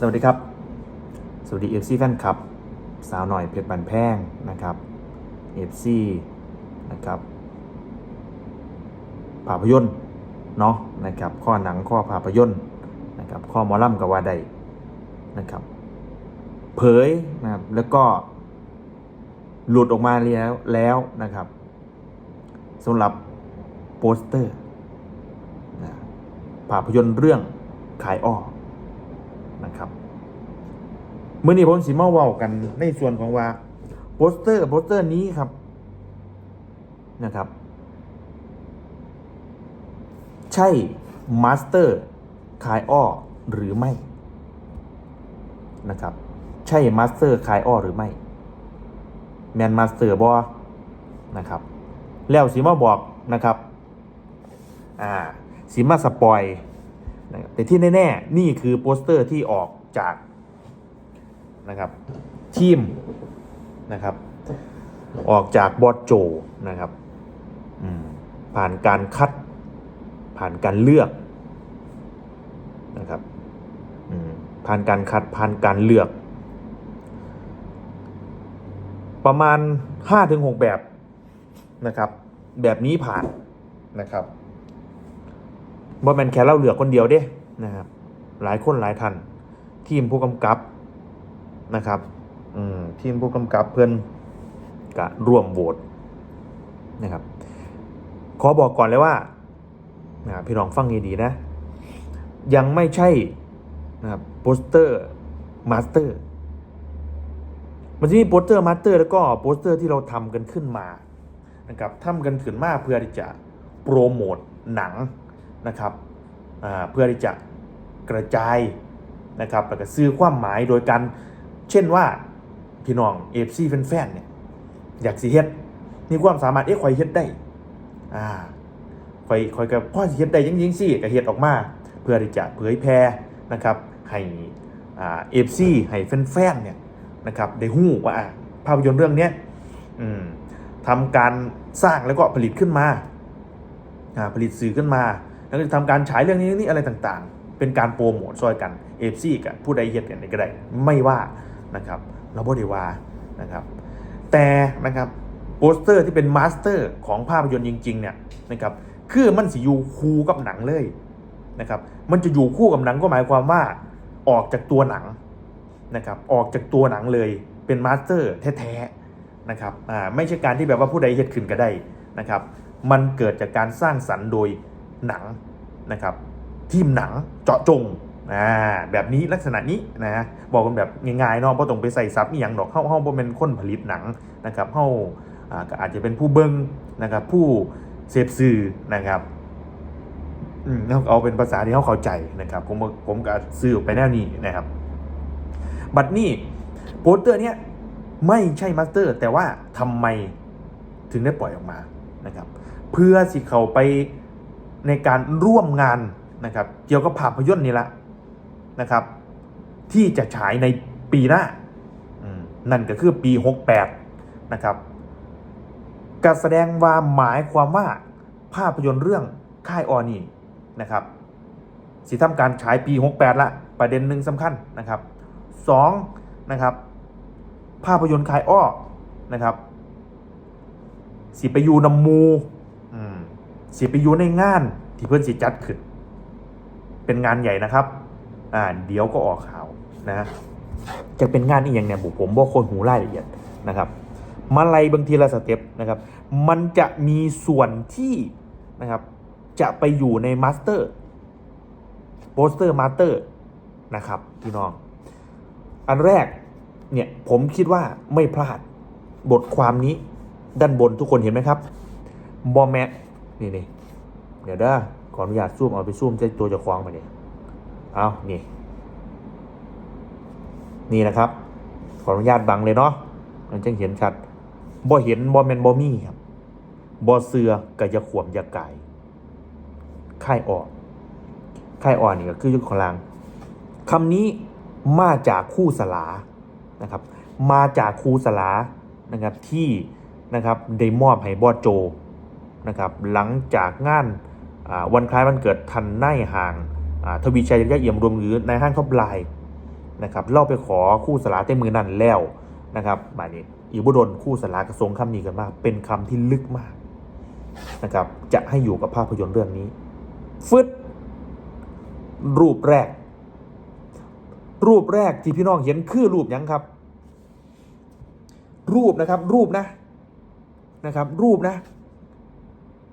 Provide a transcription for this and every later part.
สวัสดีครับ สวัสดีเอฟซีแฟนคลับ สาวหน่อยเพชรบันแพงนะครับเอฟซีนะครับภาพยนตร์เนาะนะครับข้อหนังข้อภาพยนตร์นะครับข้อมอลำกับว่าใดนะครับ เผยนะครับแล้วก็หลุดออกมาแล้วแล้วนะครับสำหรับโปสเตอร์ภาพยนตร์เรื่องขายอ้อ นะครับเมื่อนี้ผมสิมาเว้ากันในส่วนของว่าโปสเตอร์โปสเตอร์นี้ครับนะครับ ใช่มาสเตอร์คายอ้อหรือไม่นะครับ ใช่มาสเตอร์คายอ้อหรือไม่แมนมาสเตอร์บอนะครับ แล้วสีมาบอกนะครับ อ่าสีมาสปอย นะครับแต่ที่แน่ๆนี่คือโปสเตอร์ที่ออกจากนะครับทีมนะครับ ออกจากบอสโจนะครับผ่านการคัดผ่านการเลือกนะครับผ่านการคัดผ่านการเลือก ประมาณ 5-6 แบบนะครับ แบบนี้ผ่านนะครับ บ่แมนแค่เราเหลือคนเดียวเด้นะครับหลายคนหลายท่านทีมผู้กำกับนะครับอืมทีมผู้กำกับเพื่อนกะร่วมโหวตนะครับ ขอบอกก่อนเลยว่านะครับพี่น้องฟังดีๆนะ ยังไม่ใช่นะครับโปสเตอร์มาสเตอร์มันจะมีโปสเตอร์มาสเตอร์แล้วก็โปสเตอร์ที่เราทำกันขึ้นมานะครับทำกันขึ้นมาเพื่อที่จะโปรโมทหนัง นะครับเพื่อที่จะกระจายนะครับแล้วก็ซื้อความหมายโดยการเช่นว่าพี่น้องเอฟซีแฟนๆเนี่ยอยากสิเฮ็ดมีความสามารถเอ๊ะข่อยเฮ็ดได้อ่าข่อยข่อยกับพ่อสิเฮ็ดได้ยังยิงสิก็เฮ็ดออกมา เพื่อที่จะเผยแพร่นะครับให้อ่าเอฟซีให้แฟนๆเนี่ยนะครับได้ฮู้ว่าภาพยนตร์เรื่องเนี้ยอืมทำการสร้างแล้วก็ผลิตขึ้นมาอ่าผลิตสื่อขึ้นมา แล้วก็จะทำการฉายเรื่องนี้นี่อะไรต่างๆ เป็นการโปรโมทซอยกันเอฟซีกับผู้ใดเฮ็ดกันก็ได้ไม่ว่านะครับเราบ่ได้ว่านะครับ แต่นะครับโปสเตอร์ที่เป็นมาสเตอร์ของภาพยนตร์จริงๆเนี่ยนะครับคือมันสิอยู่คู่กับหนังเลยนะครับมันจะอยู่คู่กับหนังก็หมายความว่าออกจากตัวหนังนะครับออกจากตัวหนังเลยเป็นมาสเตอร์แท้ๆนะครับอ่าไม่ใช่การที่แบบว่าผู้ใดเฮ็ดขึ้นก็ได้นะครับ มันเกิดจากการสร้างสรรค์โดย หนังนะครับทีมหนังเจาะจงอ่าแบบนี้ลักษณะนี้นะบอกกันแบบง่ายๆเนาะเพราะต้องไปใส่ซับอีหยังดอกเข้าเข้าเป็นคนผลิตหนังนะครับเข้าอ่าก็อาจจะเป็นผู้เบิ้งนะครับผู้เสพสื่อนะครับอืมเอาเป็นภาษาที่เขาเข้าใจนะครับผมผมก็สื่อออกไปแนวนี้นะครับ บัดนี้โปสเตอร์เนี้ยไม่ใช่มาสเตอร์ แต่ว่าทำไมถึงได้ปล่อยออกมานะครับ เพื่อสิเขาไป ในการร่วมงานนะครับเกี่ยวกับภาพยนตร์นี่แหละนะครับ ที่จะฉายในปีหน้านั่นก็คือปี 68 นะครับการแสดงว่าหมายความว่าภาพยนตร์เรื่องค่ายออนี่นะครับสิทำการฉายปี 68 ละประเด็นหนึ่งสำคัญนะครับสองนะครับภาพยนตร์ค่ายอ้อนะครับสิไปอยู่นำมู สิไปอยู่ในงานที่เพื่อนสิจัดขึ้น เป็นงานใหญ่นะครับ อ่าเดี๋ยวก็ออกข่าวนะจะเป็นงานอีกอย่างเนี่ยผมบอกคนหูรายละเอียดนะครับมาไล่บางทีละสเต็ปนะครับ มันจะมีส่วนที่นะครับ จะไปอยู่ในมาสเตอร์โปสเตอร์มาสเตอร์นะครับพี่น้อง อันแรกเนี่ยผมคิดว่าไม่พลาดบทความนี้ด้านบนทุกคนเห็นไหมครับบอแมท นี่นี่เดี๋ยวเด้อขออนุญาตซูมเอาไปซูมใช้ตัวจะคล้างมาเนี่ยเอานี่ นี่นะครับ ขออนุญาตบังเลยเนาะมันจึงเห็นชัดบ่เห็นบอแมนบอมี่ครับบอเสือกับยาขวมยากายค่ายออกค่ายอ่อนนี่ก็คือยุคของลางคำนี้มาจากคู่สลานะครับ มาจากครูสลานะครับที่นะครับได้มอบให้บอโจ นะครับหลังจากงานวันคล้ายวันเกิดทันในห่างอ่าทวีชัยยะเอี่ยมรวมหรือในห้างท็อปไลน์นะครับเล่าไปขอคู่สลาเต้มือนั่นแล้วนะครับบาดนี้อีบุดนคู่สลากระทรงคำนี้กันมาก เป็นคำที่ลึกมากนะครับจะให้อยู่กับภาพยนตร์เรื่องนี้ฟึดรูปแรก รูปแรกที่พี่น้องเห็นคือรูปยังครับ รูปนะครับ รูปนะนะครับ รูปนะ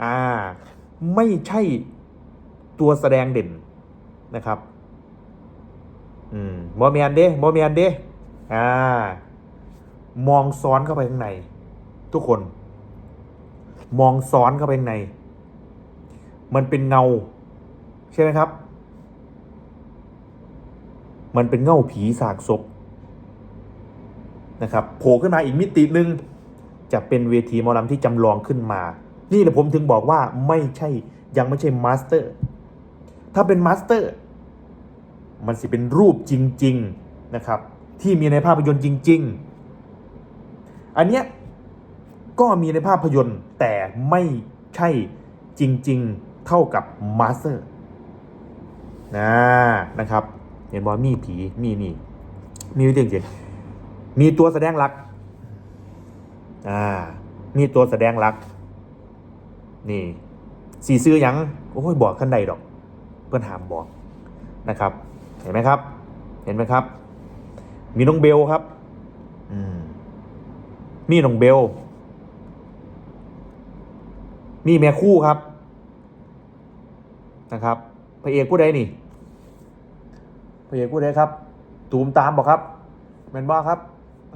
อ่าไม่ใช่ตัวแสดงเด่นนะครับ อืมโมเมียนเด้โมเมียนเด้อ่ามองซ้อนเข้าไปข้างใน ทุกคน มองซ้อนเข้าไปข้างใน มันเป็นเงา ใช่ไหมครับ มันเป็นเงาผีสากศพนะครับโผล่ขึ้นมาอีกมิติหนึ่งจะเป็นเวทีมอลำที่จำลองขึ้นมา นี่แหละผมถึงบอกว่าไม่ใช่ยังไม่ใช่มาสเตอร์ ถ้าเป็นมาสเตอร์ มันสิเป็นรูปจริง ๆ นะครับ ที่มีในภาพยนตร์จริง ๆ อันเนี้ยก็มีในภาพยนตร์แต่ไม่ใช่จริง ๆ เท่ากับมาสเตอร์นะนะครับ เห็นบอมีผีมีนี่มีวิธีจริงมีตัวแสดงหลักอ่ามีตัวแสดงหลัก นี่สีซื้อยังโอ้ยบอกขั้นใดดอก เพื่อนหามบอกนะครับ เห็นไหมครับ เห็นไหมครับ มีน้องเบลครับอืมมีน้องเบลมีแม่คู่ครับนะครับพระเอกผู้ใดนี่พระเอกผู้ใดครับ ตูมตามบอกครับแมนบ้าครับ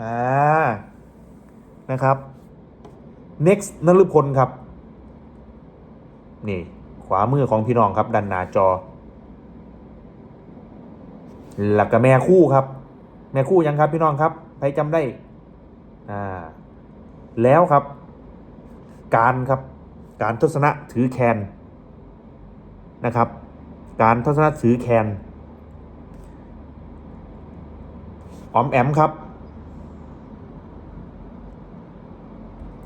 อ่านะครับ next นฤพลครับ นี่ขวามือของพี่น้องครับดันหน้าจอ หลักกับแม่คู่ครับ แม่คู่ยังครับพี่น้องครับใครจำได้อ่าแล้วครับ การครับการทศนะถือแคนนะครับ การทศนะถือแคนออมแอมครับ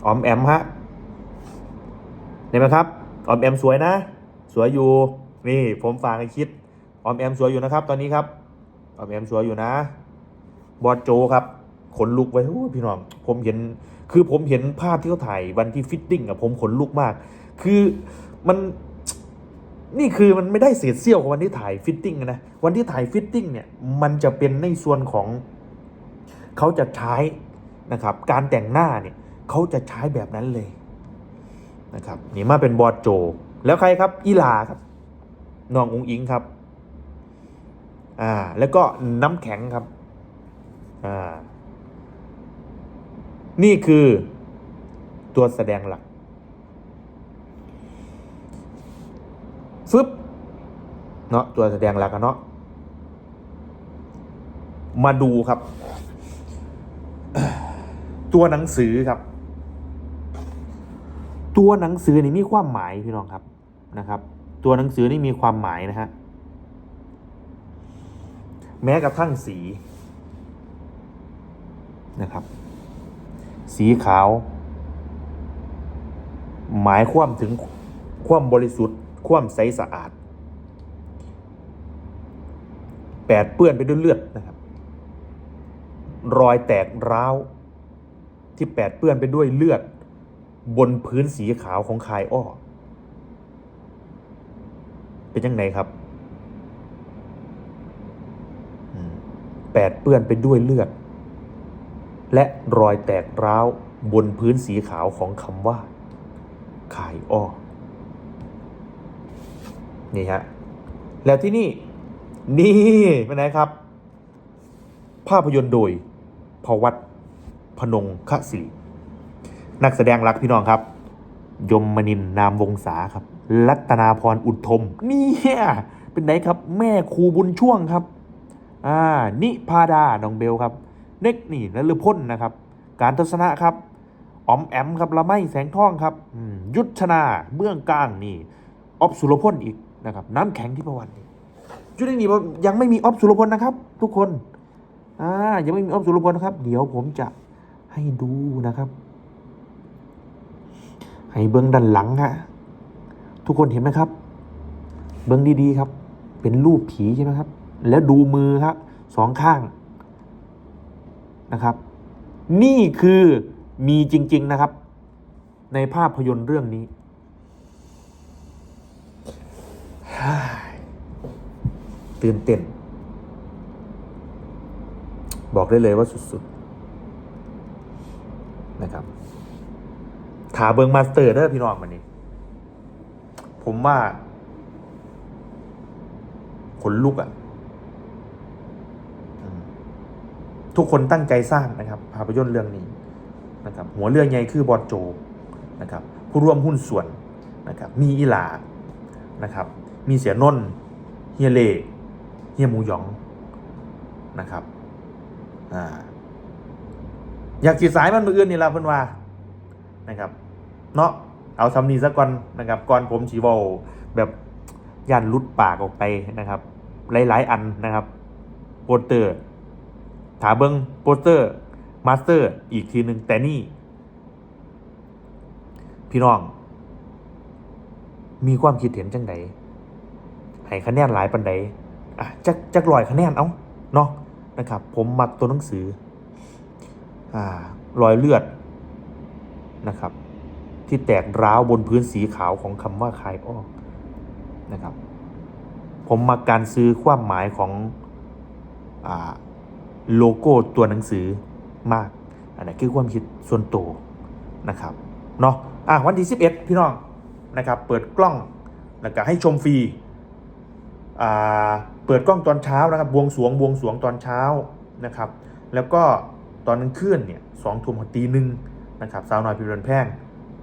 ออมแอมฮะเห็นไหมครับ ออมแอมสวยนะ สวยอยู่ นี่ผมฝากให้คิด ออมแอมสวยอยู่นะครับ ตอนนี้ครับ ออมแอมสวยอยู่นะ บอสโจครับ ขนลุกไว้พี่น้อง ผมเห็น คือผมเห็นภาพที่เขาถ่ายวันที่ฟิตติ้งอะผมขนลุกมาก คือมัน นี่คือมันไม่ได้เศษเสี้ยวของวันที่ถ่ายฟิตติ้งนะ วันที่ถ่ายฟิตติ้งเนี่ย มันจะเป็นในส่วนของ เขาจะใช้นะครับ การแต่งหน้าเนี่ย เขาจะใช้แบบนั้นเลย นะครับนี่มาเป็นบอสโจ แล้วใครครับอีลาครับน้ององอิงครับอ่าแล้วก็น้ำแข็งครับอ่านี่คือตัวแสดงหลักฟึบเนาะตัวแสดงหลักอะเนาะมาดูครับ ตัวหนังสือครับ ตัวหนังสือนี่มีความหมายพี่น้องครับนะครับ ตัวหนังสือนี่มีความหมายนะฮะแม้กระทั่งสีนะครับ สีขาว หมายความถึงความบริสุทธิ์ ความใสสะอาดแปดเปื้อนไปด้วยเลือดนะครับ รอยแตกร้าวที่แปดเปื้อนไปด้วยเลือด บนพื้นสีขาวของคายอ้อ เป็นยังไงครับแปดเปื้อนไปด้วยเลือด และรอยแตกร้าวบนพื้นสีขาวของคำว่าคายอ้อ นี่ฮะ แล้วที่นี่ นี่เป็นไงครับ ภาพยนตร์โดยพวัตพนงคศิริ นักแสดงรักพี่น้องครับ ยมมนินนามวงศาครับ รัตนาพรอุทมเนี่ยเป็นไหนครับ แม่ครูบุญช่วงครับ อ่า นิพาดา น้องเบลครับ เน็กนี่นฤพลนะครับ การทัศนะครับออมแอมครับละไมแสงทองครับยุทธนาเบื้องกลางนี่ออฟสุรพลอีกนะครับ น้ำแข็งที่ประวันนี่ชุดนี้ยังไม่มีออฟสุรพลนะครับ ทุกคนอ่ายังไม่มีออฟสุรพลนะครับ เดี๋ยวผมจะให้ดูนะครับ ให้เบื้องด้านหลังฮะทุกคนเห็นไหมครับ เบื้องดีๆครับ เป็นรูปผีใช่ไหมครับ แล้วดูมือครับสองข้างนะครับ นี่คือมีจริง ๆนะครับ ในภาพยนตร์เรื่องนี้ ตื่นเต้น บอกได้เลยว่าสุด ๆ นะครับาเบิงมาสเตอร์เด้อพี่น้องมันนี้ ผมว่าขนลุกอะ่ะ ทุกคนตั้งใจสร้างนะครับ ภาพยนตร์เรื่องนี้นะครับ หัวเรื่องใหญ่คือบอดโจนะครับ ผู้ร่วมหุ้นส่วนนะครับ มีอีหลานะครับ มีเสียนนเฮียเล่เฮียมูหยองนะครับอ่าอยากจีสายมันมืออื่นนี่ละเพิ่อนว่านะครับ เนาะเอาทำนี้ซะก่อนนะครับก่อนผมชีวอลแบบยันลุดปากออกไปนะครับ หลายๆ อันนะครับโปสเตอร์ถาเบิงโปสเตอร์มาสเตอร์อีกทีหนึ่งแต่นี่ พี่น้อง มีความคิดเห็นจังใดให้คะแนนหลายปันใดอะจักจักลอยคะแนนเอาเนาะนะครับ ผมมักตัวหนังสืออ่ารอยเลือดนะครับ ที่แตกร้าวบนพื้นสีขาวของคำว่าคายอ้อนะครับ ผมมาการซื้อความหมายของอโลโก้ตัวหนังสือมาก อันนี้คือความคิดส่วนตัวนะครับเนาะอะวันที่ 11 พี่น้องนะครับ เปิดกล้องแล้วก็ให้ชมฟรีอ่าเปิดกล้องตอนเช้านะครับบวงสรวงบวงสรวงตอนเช้านะครับ แล้วก็ตอนกลางคืนเนี่ยสองทุ่มถึงตีหนึ่งนะครับสาวน้อยพิรนแพง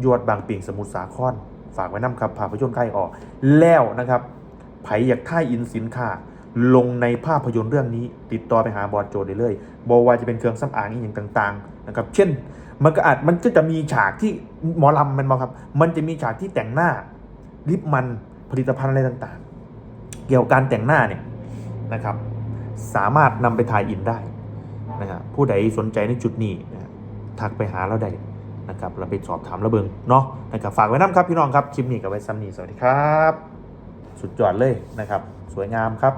ยวดบางปิ่งสมุทรสาครฝากไว้น้ำครับภาพยนตร์ใกล้ออก แล้วนะครับไผอยากท่ายอินสินค้าลงในภาพยนตร์เรื่องนี้ ติดต่อไปหาบอสโจได้เลยบอว่าจะเป็นเครื่องสำอางอย่างต่างๆนะครับเช่น มันก็อาจมันก็จะมีฉากที่หมอลำมันมาครับ มันจะมีฉากที่แต่งหน้าลิปมันผลิตภัณฑ์อะไรต่างๆ เกี่ยวกับการแต่งหน้าเนี่ยนะครับ สามารถนำไปถ่ายอินได้นะครับผู้ใดสนใจในจุดนี้นะทักไปหาเราได้ นะครับเราไปสอบถามระเบิงเนาะนะครับฝากไว้น้ำครับพี่น้องครับคลิปนี้กับไว้ซ้ำนี้สวัสดีครับ สุดยอดเลยนะครับ สวยงามครับ